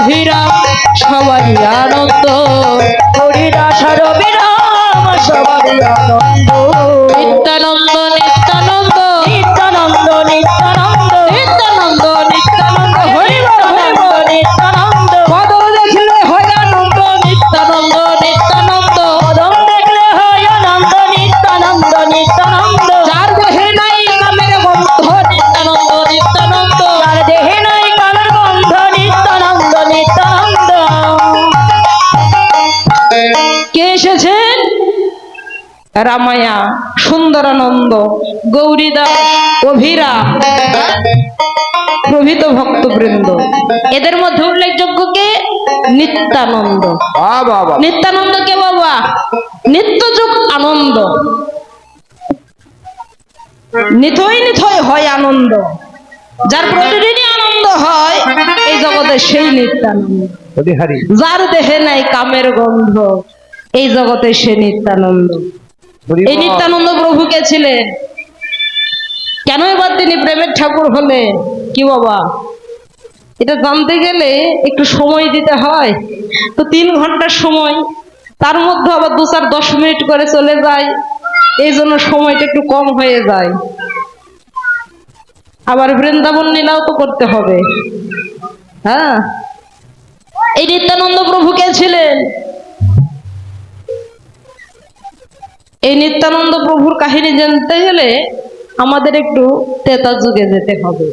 অভিরাম সবাই আনন্দ। হরিদাস রবিরাম সবাই আনন্দ। সুন্দরানন্দ গৌরীদাস অভিরা প্রভৃত ভক্তবৃন্দ। এদের মধ্যে উল্লেখযোগ্য কে? নিত্যানন্দ। নিত্যানন্দ কে বাবা? নিত্যযুগ আনন্দ। নিথই নিথই হয় আনন্দ। যার প্রতিদিনই আনন্দ হয় এই জগতে সেই নিত্যানন্দ। যার দেহে নাই কামের গন্ধ এই জগতে সে নিত্যানন্দ। এই নিত্যানন্দ প্রভু কে ছিলেন? কেন এবার তিনি প্রেমের ঠাকুর হলে কি বাবা? এটা জানতে গেলে একটু সময় দিতে হয়। তো তিন ঘণ্টার সময়, তার মধ্যে আবার দু চার দশ মিনিট করে চলে যায়। এই জন্য সময়টা একটু কম হয়ে যায়। আবার বৃন্দাবন লীলাও তো করতে হবে। হ্যাঁ? এই নিত্যানন্দ প্রভু কে ছিলেন? এই নিত্যানন্দ প্রভুর কাহিনী জানতে গেলে আমাদের একটু তেতা যুগে যেতে হবে।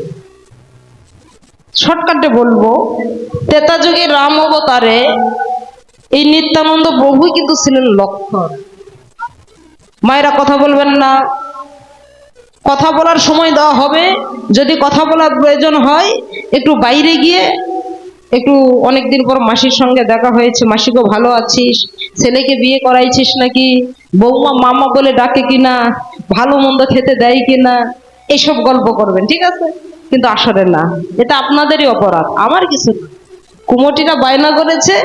শর্টকাটে বলব, তেতা যুগে রাম অবতারে এই নিত্যানন্দ প্রভু কিন্তু ছিলেন লক্ষণ। মায়েরা কথা বলবেন না। কথা বলার সময় দেওয়া হবে। যদি কথা বলার প্রয়োজন হয়, একটু বাইরে গিয়ে একটু অনেকদিন পর মাসির সঙ্গে দেখা হয়েছে মাসিকেও ভালো আছিস? ছেলেকে বিয়ে করাইছিস নাকি? বৌমা মামা বলে ডাকে কিনা, ভালো মন্দ খেতে দেয় কিনা এইসব গল্প করবেন, ঠিক আছে? কিন্তু আসলে না, এটা আপনাদেরই অপরাধ, আমার কিছু কুমটিরা বায়না করেছে,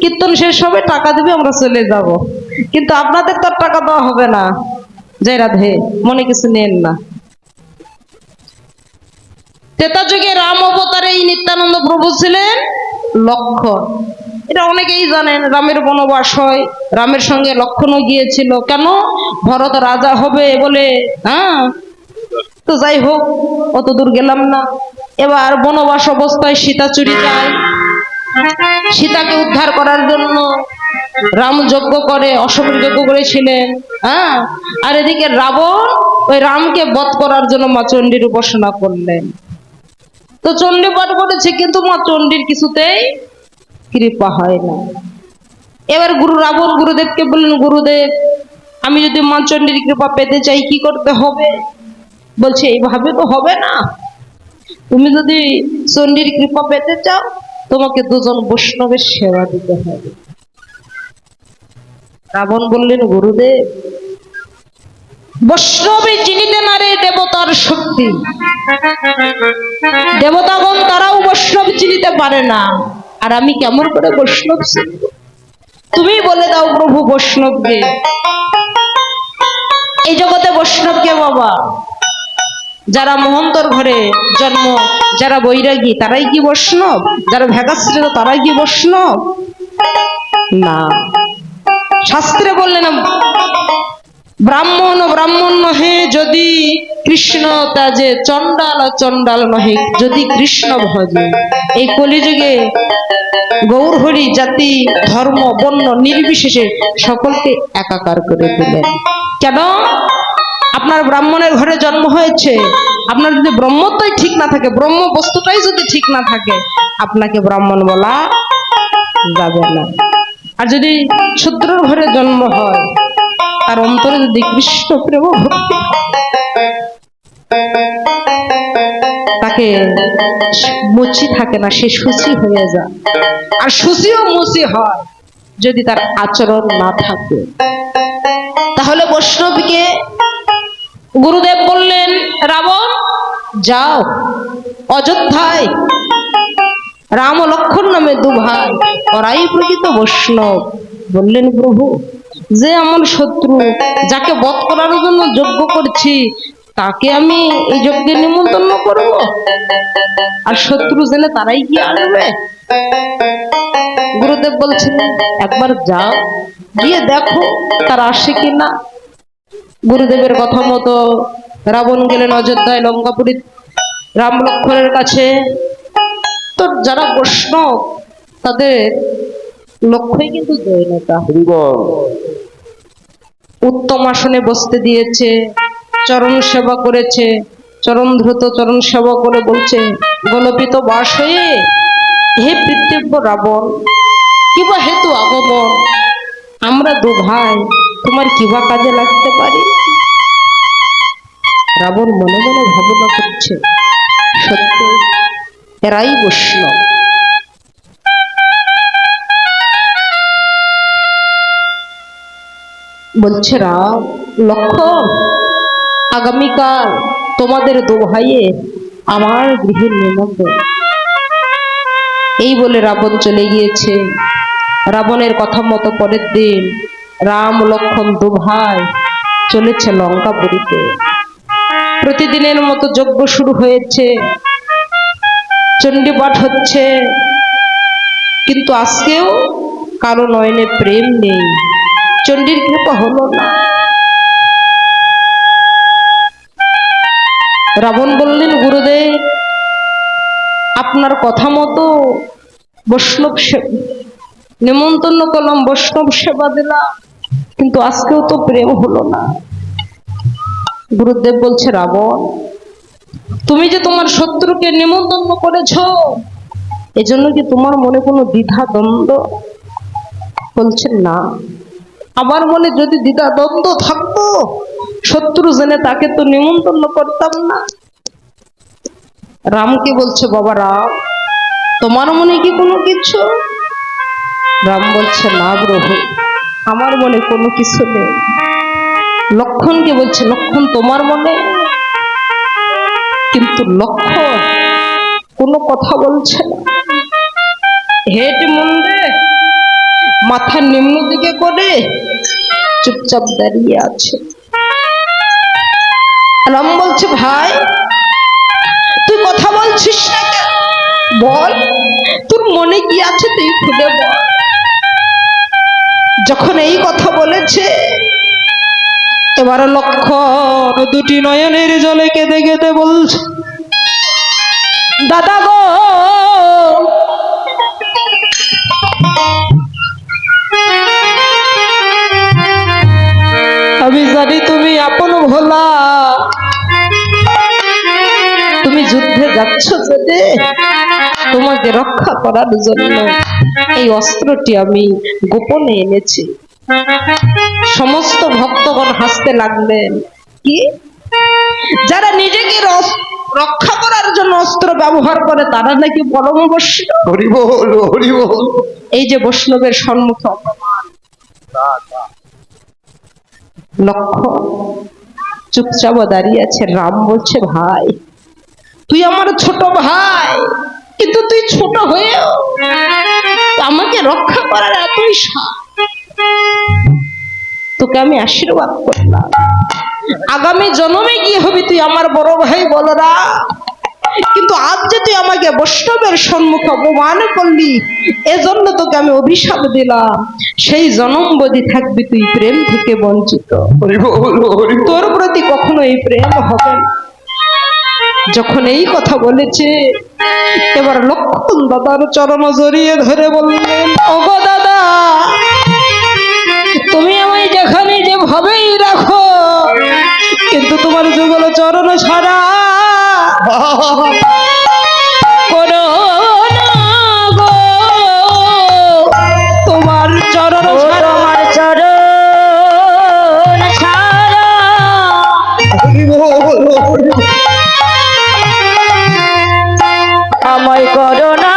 কীর্তন শেষ হবে, টাকা দিবে, আমরা চলে যাব। কিন্তু আপনাদের তো টাকা দেওয়া হবে না। জয় রাধে, মনে কিছু নেন না। তেতা যুগে রাম অবতারে এই নিত্যানন্দ প্রভু ছিলেন লক্ষণ এটা অনেকেই জানেন, রামের বনবাস হয়, রামের সঙ্গে লক্ষণও গিয়েছিল। কেন? ভরত রাজা হবে বলে হ্যাঁ? তো যাই হোক অত দূর গেলাম না। এবার বনবাস অবস্থায় সীতা চুরি যায়। সীতাকে উদ্ধার করার জন্য রাম যজ্ঞ করে, অশোক যজ্ঞ করেছিলেন হ্যাঁ? আর এদিকে রাবণ ওই রামকে বধ করার জন্য মা চণ্ডীর উপাসনা করলেন। তো চণ্ডী পাঠ করেছে, কিন্তু মা চণ্ডীর কিছুতেই কৃপা হয় না। এবার গুরু রাবণ গুরুদেবকে বললেন, গুরুদেব, আমি যদি মা চণ্ডীর কৃপা পেতে চাই, কি করতে হবে? বলছে, এইভাবে তো হবে না। তুমি যদি চণ্ডীর কৃপা পেতে চাও, তোমাকে দুজন বৈষ্ণবের সেবা দিতে হবে। রাবণ বললেন, গুরুদেব, বৈষ্ণবে চিনিতে না রে দেবতার শক্তি। দেবতাগণ তারাও বৈষ্ণব চিনিতে পারে না। আর আমি কেমন করে বৈষ্ণব তুমি বলে দাও প্রভু বৈষ্ণবকে। এই জগতে বৈষ্ণবকে বাবা? যারা মহন্তর ঘরে জন্ম, যারা বৈরাগী, তারাই কি বৈষ্ণব? যারা ভেগাশ্রিত তারাই কি বৈষ্ণব? না। শাস্ত্রে বললেন ব্রাহ্মণ ব্রাহ্মণ নহে, যদি কৃষ্ণ তাজে চণ্ডাল চণ্ডাল নহে, যদি কৃষ্ণ ভজে। এই কলিযুগে গৌর হরি জাতি, ধর্ম, বর্ণ নির্বিশেষে সকলকে একাকার করে দিলেন। কেন? আপনার ব্রাহ্মণের ঘরে জন্ম হয়েছে। আপনার যদি ব্রহ্মত্বই ঠিক না থাকে, ব্রহ্ম বস্তুটাই যদি ঠিক না থাকে, আপনাকে ব্রাহ্মণ বলা যাবে না। আর যদি শূদ্রর ঘরে জন্ম হয় তার অন্তরে যদি কৃষ্ণ প্রেম তাকে মুচি থাকে না, সে সুচি হয়ে যায়। আর সুচিও মুচি হয় যদি তার আচরণ না থাকে। তাহলে বৈষ্ণবকে গুরুদেব বললেন, রাবণ, যাও, অযোধ্যায়। রাম লক্ষণ নামে দু ভাই ওরাই প্রকৃত বৈষ্ণব। বললেন, প্রভু যে আমার শত্রু, যাকে বধ করার জন্য যজ্ঞ করছি, তাকে আমি এই যজ্ঞে নিমন্ত্রণ করব? আর শত্রু জেনে তারাই কি আসবে? গুরুদেব বলছেন, একবার যাও, গিয়ে দেখো তারা আসে কিনা। গুরুদেবের কথা মতো রাবণ গেলেন অযোধ্যায় লঙ্কাপুরী রাম লক্ষণের কাছে। তো যারা বৈষ্ণব, তাদের লক্ষ্যই কিন্তু দৈনতা উত্তম আসনে বসতে দিয়েছে, চরণ সেবা করেছে, চরণ দ্রুত চরণ সেবা করে বলছে, গোলপিত বাস হয়ে হে পৃথিব্য রাবণ কিবা হেতু আগমন? আমরা দু ভাই, তোমার কিবা কাজে লাগতে পারি? রাবণ মনে মনে ভাবনা করছে সত্য এরাই বৈষ্ণব। বলছে রাম লক্ষণ আগামীকাল তোমাদের দু ভাইয়ের আমার গৃহের নিমন্ত্রণ। এই বলে রাবণ চলে গিয়েছে। রাবণের কথা মতো পরের দিন রাম লক্ষণ দু ভাই চলেছে লঙ্কাপুরীতে। প্রতিদিনের মতো যজ্ঞ শুরু হয়েছে। চণ্ডীপাঠ হচ্ছে। কিন্তু আজকেও কারও নয়নে প্রেম নেই। চণ্ডীর কৃপা হলো না। রাবণ বললেন, গুরুদেব, আপনার কথা মতো বৈষ্ণব নিমন্ত্রণ করলাম, বৈষ্ণব সেবা দিলাম, কিন্তু আজকেও তো প্রেম হলো না। গুরুদেব বলছে, রাবণ, তুমি যে তোমার শত্রুকে নিমন্ত্রণ করেছ, এজন্য কি তোমার মনে কোনো দ্বিধা দ্বন্দ্ব বলছেন, না। আমার মনে যদি দ্বিধা দ্বন্দ্ব থাকতো, শত্রু জেনে তাকে তো নিমন্ত্রণ করতাম না। রামকে বলছে, বাবা রাম, তোমার মনে কি কোনো কিছু? রাম বলছে, না প্রভু, আমার মনে কোনো কিছু নেই। লক্ষণকে বলছে, লক্ষণ তোমার মনে? কিন্তু লক্ষণ কোনো কথা বলছে না। হেট মুন্ডে মাথা নিম্ন দিকে করে চুপচাপ দাঁড়িয়ে আছে। রাম বলছে, ভাই, তুই কথা বলছিস বল, তোর মনে কি আছে তুই খুলে বল। যখন এই কথা বলেছে, এবার লক্ষণ দুটি নয়নের জলে কেঁদে কেঁদে বলছে, দাদা গো আমি জানি তুমি আপন ভোলা তুমি যুদ্ধে যাচ্ছ যেতে তোমাকে রক্ষা করার জন্য এই অস্ত্রটি আমি গোপনে এনেছি। সমস্ত ভক্তগণ হাসতে লাগলেন। কি? যারা নিজেকে রক্ষা করার জন্য অস্ত্র ব্যবহার করে তারা নাকি পরম বৈষ্ণব এই যে বৈষ্ণবের সম্মুখে অপমান লক্ষ্য। চুপচাপ দাঁড়িয়ে আছে, রাম বলছে, ভাই, তুই আমার ছোট ভাই, কিন্তু তুই ছোট হয়েও আমাকে রক্ষা করার এতই। তোকে আমি আশীর্বাদ করলাম। আগামী জন্মে গিয়ে হবি তুই আমার বড় ভাই বলরা কিন্তু আজ যে তুই আমাকে বৈষ্ণবের সম্মুখে অপমান করলি এজন্য তোকে আমি অভিশাপ দিলাম। সেই জনমবধি থাকবি তুই প্রেম থেকে বঞ্চিত। তোর প্রতি কখনো এই প্রেম হবে না। যখন এই কথা বলেছে এবার লক্ষণ দাদার চরণ জড়িয়ে ধরে বললেন ওগো দাদা তুমি আমায় যেখানে যে ভাবেই রাখো কিন্তু তোমার যুগল চরণ ছাড়া করো না গো। তোমার চরণ তোমার ছাড়া আমায় করো না